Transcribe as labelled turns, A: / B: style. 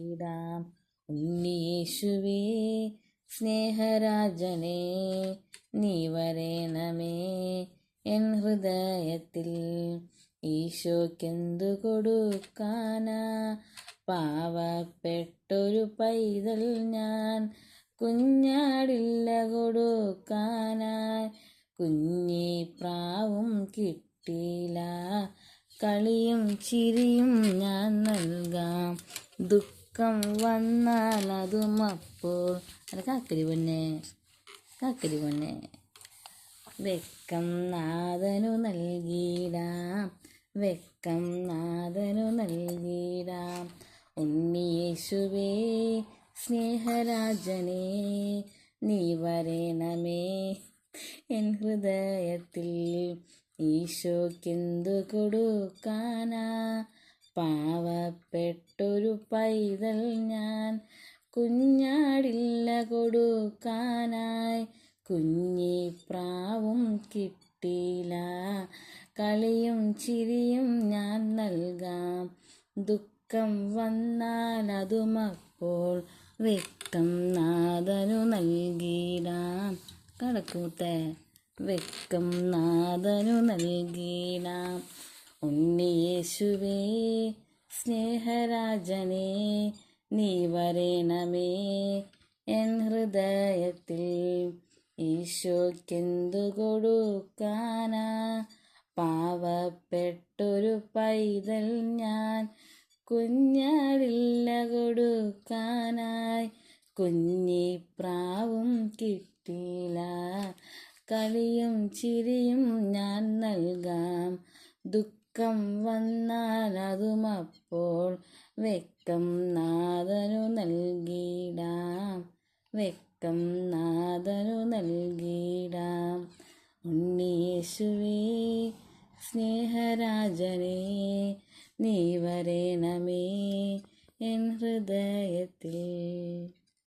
A: ഇടാം ഉണ്ണീശുവേ സ്നേഹരാജനെ നീ വരേണമേ എൻ ഹൃദയത്തിൽ. ഈശോക്കെന്തു കൊടുക്കാനാ? പാവപ്പെട്ടൊരു പൈതൽ ഞാൻ കുഞ്ഞാടില്ല കൊടുക്കാനായി. കുഞ്ഞി പ്രാവും കിട്ടിയില്ല കളിയും ചിരിയും ഞാൻ നൽകാം. ദുഃഖം വന്നാൽ അതും അപ്പോൾ. അല്ല കാക്കരി പൊന്നെ കാക്കരി പൊന്നെ. വെക്കം നാഥനു നൽകിയിടാം വെക്കം നാഥനു നൽകിയിടാം. ഉണ്ണിയേശുവേ സ്നേഹരാജനേ നീ വരേണമേ. എൻ ഹൃദയത്തിൽ ഈശോക്കെന്തു കൊടുക്കാനാ? പാവപ്പെട്ടൊരു പൈതൽ ഞാൻ കുഞ്ഞാടില്ല കൊടുക്കാനായി. കുഞ്ഞി പ്രാവും കിട്ടിയില്ല. കളിയും ചിരിയും ഞാൻ നൽകാം. ദുഃഖം വന്നാൽ അതുമപ്പോൾ വെക്കം നാഥനു നൽകിയിടാം. കടക്കൂത്തെ വെക്കം നാഥനു നൽകിയിടാം. ഉണ്ണിയേശുവേ സ്നേഹരാജനേ നീ വരേണമേ. എൻ ഹൃദയത്തിൽ ഈശോക്കെന്തു കൊടുക്കാനാ? പാവപ്പെട്ടൊരു പൈതൽ ഞാൻ കുഞ്ഞാടില്ല കൊടുക്കാനായി. കുഞ്ഞിപ്രാവും കിട്ടില്ല കളിയും ചിരിയും ഞാൻ നൽകാം. ദുഃഖം വന്നാൽ അതുമപ്പോൾ വെക്കം നാദനു നൽകിയിടാം. വെക്കം നാഥനു നൽകിയിടാം. ഉണ്ണിയേശുവേ സ്നേഹരാജനേ നീ വരേണമേ എൻ ഹൃദയത്തിൽ.